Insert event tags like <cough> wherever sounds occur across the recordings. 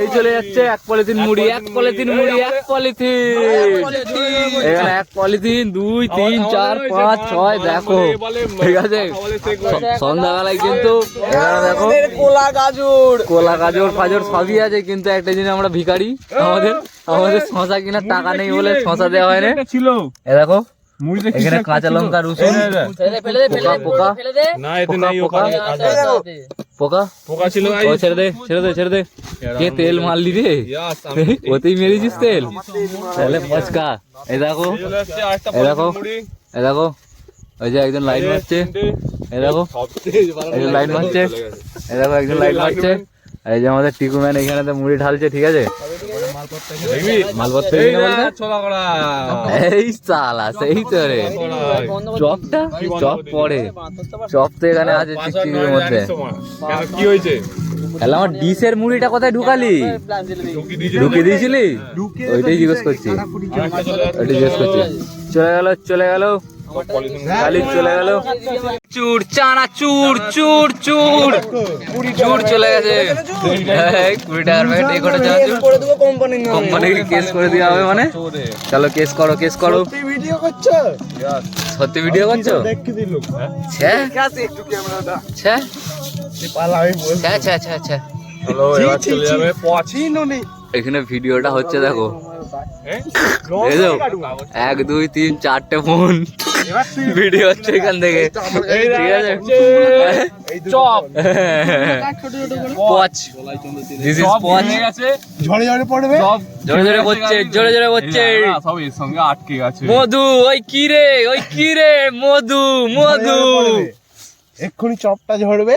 এই চলে যাচ্ছে, এক পলিথিন মুড়ি, এক পলিথিন মুড়ি, এক পলিথিন। এখানে এক পলিথিন, দুই, তিন, চার, পাঁচ, ছয়, দেখো। ঠিক আছে? সন্ধ্যাবেলায় কিন্তু এখানে দেখো, কোলা গাজর কোলা গাজর ফাজর সবই আছে, কিন্তু একটা জিনিস আমরা ভিখারি, আমাদের আমাদের শশা কিনা টাকা নেই বলে শশা দেওয়া হয় না ছিল এ দেখো এখানে কাঁচা লঙ্কা রসুন। পোকা পোকা। না এতে পোকা, পোকা। পোকা পোকা। ছিল ও ছেড়ে দে ছেড়ে দে ছেড়ে দে। কে তেল মারলি রে? <laughs> ওতেই মেরেছিস তেল। তাহলে পচকা এই দেখো দেখো। এই দেখো। ওই যে একজন লাইন মারছে। দেখো একজন লাইন মারছে। এই দেখো একজন লাইন মারছে। এই যে আমাদের টিকুম্যান এখানে মুড়ি ঢালছে ঠিক আছে? মালপত্র এই কিনে না বলতে ছোলা করা। এই সালা সেই তো রে। চপটা চপ পড়ে চপ তো এখানে আছে চিকচিকের মধ্যে। কি হয়েছে? তাহলে আমার ডিশের মুড়িটা কোথায় ঢুকালি? ঢুকি দিয়েছে ঢুকে দিয়েছিলি? ওইটাই জিজ্ঞেস করছি। ওইটাই জিজ্ঞেস করছি। চলে গেল চলে গেল। চলে গেল। চুর চানা চুর চুর চুর। চুর চলে গেছে। এই কুড়ি টাকার প্যাকেট এই কটা চানা চুর কোম্পানি কোম্পানিকে কেস করে দেওয়া হবে মানে? চলো কেস করো কেস করো। ভিডিও করছ? সত্যি ভিডিও করছ? এবার চলে যাবে চিনুনি এখানে ভিডিওটা হচ্ছে হ্যাঁ? দেখো এক দুই তিন চারটে ফোন ভিডিও হচ্ছে এখান থেকে। ঠিক আছে? চপ। পচ দিস ইজ পচ ভেঙে গেছে। ঝড়ে ঝড়ে পড়বে? হচ্ছে সব এর সঙ্গে আটকে গেছে। মধু ওই কি রে ওই কি রে মধু মধু। এক্ষুনি চপটা ঝরবে?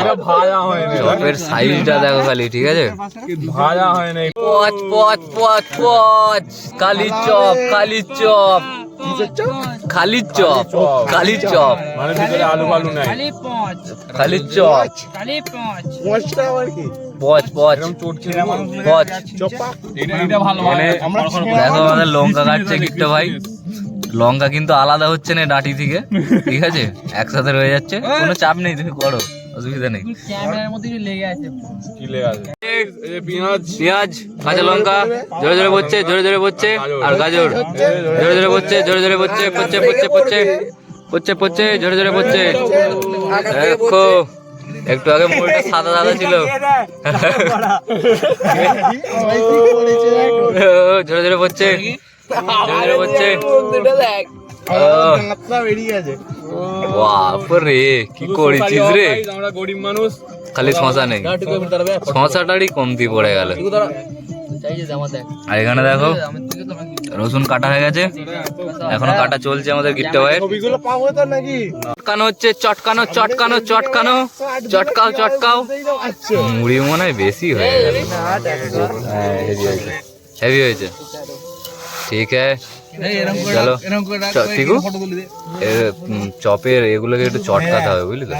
এটা ভাজা হয়নি। চপের সাইজটা দেখো খালি ঠিক আছে? ভাজা হয়নি। পচ পচ পচ পচ কালি চপ কালি চপ। খালি চপ খালি চপ। মানে ভিতরে আলু বালু নাই। খালি চপ। মশটা আবার কি? পচ পচ। এরকম চটছে পচ। চপা? এটা এটা ভালো মানে আমরা দেখো আমাদের লঙ্কা কাটছে কিট্টো ভাই। লঙ্কা কিন্তু আলাদা হচ্ছে না ডাটি থেকে। ঠিক আছে? একসাথে রয়ে যাচ্ছে। কোনো চাপ নেই তুমি করো। অসুবিধা নেই পেঁয়াজ কাঁচা লঙ্কা জোরে জোরে পড়ছে জোরে জোরে পড়ছে আর গাজর জোরে জোরে পড়ছে জোরে জোরে পড়ছে পড়ছে পড়ছে পড়ছে পড়ছে পড়ছে জোরে জোরে পড়ছে দেখো একটু আগে মুড়িটা সাদা সাদা ছিল জোরে জোরে পড়ছে জোরে জোরে পড়ছে বাপরে কি করেছিস রে? আমরা গরিব মানুষ। খালি শশা নেই। শশাটারই কমতি পড়ে গেল। আর এখানে দেখো রসুন কাটা হয়ে গেছে। এখনও কাটা চলছে আমাদের গিট্টা ভাইয়ের চটকানো হচ্ছে চটকানো চটকানো চটকানো। চটকাও চটকাও। আচ্ছা মুড়ি মনে হয় বেশি হয়ে গেল। হ্যাঁ হয়েছে। হেভি হয়েছে। ঠিক আছে। চলো। টিকু চপের এগুলোকে একটু চটকাতে হবে বুঝলি তো?